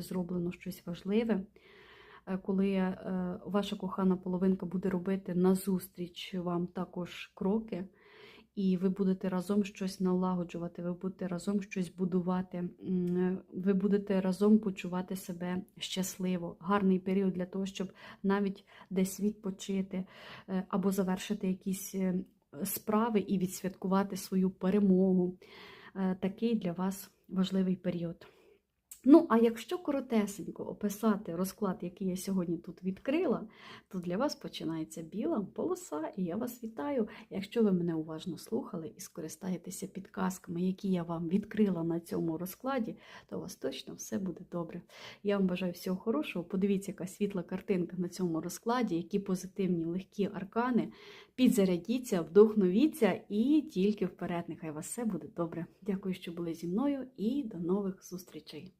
зроблено щось важливе, е, коли е, ваша кохана половинка буде робити назустріч вам також кроки, і ви будете разом щось налагоджувати, ви будете разом щось будувати, ви будете разом почувати себе щасливо. Гарний період для того, щоб навіть десь відпочити е, або завершити якісь справи і відсвяткувати свою перемогу. Такий для вас важливий період. Ну, а якщо коротесенько описати розклад, який я сьогодні тут відкрила, то для вас починається біла полоса, і я вас вітаю. Якщо ви мене уважно слухали і скористаєтеся підказками, які я вам відкрила на цьому розкладі, то у вас точно все буде добре. Я вам бажаю всього хорошого. Подивіться, яка світла картинка на цьому розкладі, які позитивні легкі аркани. Підзарядіться, вдохновіться і тільки вперед. Нехай вас все буде добре. Дякую, що були зі мною, і до нових зустрічей!